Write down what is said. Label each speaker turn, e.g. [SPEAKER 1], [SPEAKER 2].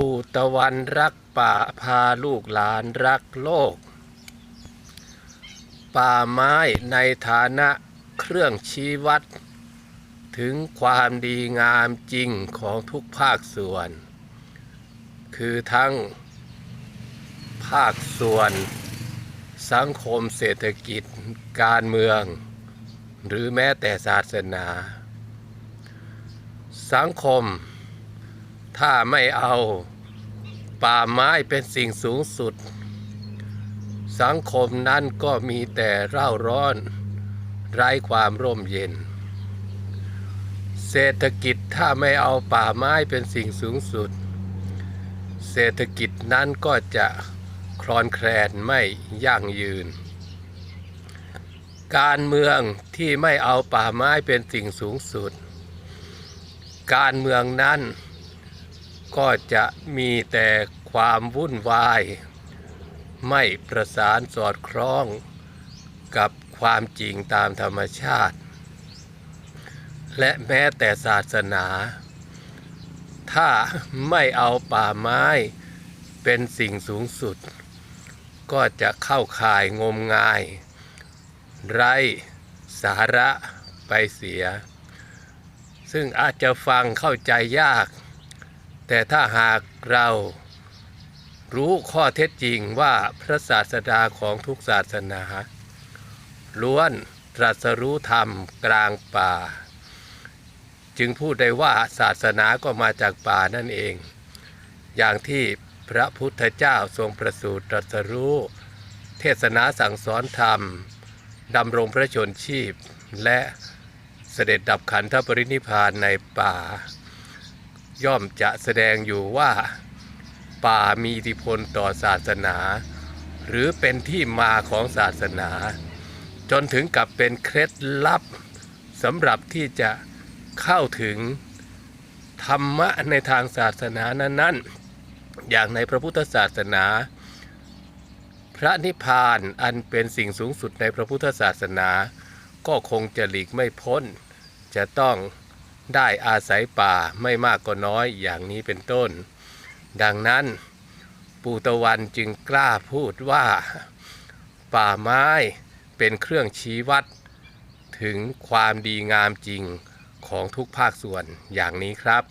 [SPEAKER 1] ปู่ตะวันรักป่าพาลูกหลานรักโลก ป่าไม้ในฐานะเครื่องชี้วัด ถึงความดีงามจริงของทุกภาคส่วน คือทั้ง ภาคส่วน สังคมเศรษฐกิจการเมือง หรือแม้แต่ศาสนา สังคม ถ้าไม่เอา ป่าไม้เป็นสิ่งสูงสุด สังคมนั้นก็มีแต่เร่าร้อน ไร้ความร่มเย็น เศรษฐกิจถ้าไม่เอาป่าไม้เป็นสิ่งสูงสุด เศรษฐกิจนั้นก็จะคลอนแคลนไม่ยั่งยืน การเมืองที่ไม่เอาป่าไม้เป็นสิ่งสูงสุด การเมืองนั้น ก็จะมีแต่ความวุ่นวาย ไม่ประสานสอดคล้องกับความจริงตามธรรมชาติ และแม้แต่ศาสนา ถ้าไม่เอาป่าไม้เป็นสิ่งสูงสุด ก็จะเข้าข่ายงมงาย ไร้สาระไปเสีย ซึ่งอาจจะฟังเข้าใจยาก แต่ถ้าหากเรารู้ข้อเท็จจริงว่าพระศาสดาของทุกศาสนาล้วนตรัสรู้ธรรมกลางป่า จึงพูดได้ว่าศาสนาก็มาจากป่านั่นเอง อย่างที่พระพุทธเจ้าทรงประสูติตรัสรู้ เทศนาสั่งสอนธรรมดำรงพระชนชีพ และเสด็จดับขันธปรินิพพานในป่า ย่อมจะแสดงอยู่ว่าป่ามีอิทธิพลต่อศาสนา หรือเป็นที่มาของศาสนา จนถึงกับเป็นเคล็ดลับสำหรับที่จะเข้าถึงธรรมะในทางศาสนานั้นๆ อย่างในพระพุทธศาสนา พระนิพพานอันเป็นสิ่งสูงสุดในพระพุทธศาสนา ก็คงจะหลีกไม่พ้น จะต้อง ได้อาศัยป่าไม่มากก็น้อยอย่างนี้เป็นต้น ดังนั้นปูตะวันจึงกล้าพูดว่า ป่าไม้เป็นเครื่องชี้วัด ถึงความดีงามจริงของทุกภาคส่วนอย่างนี้ครับ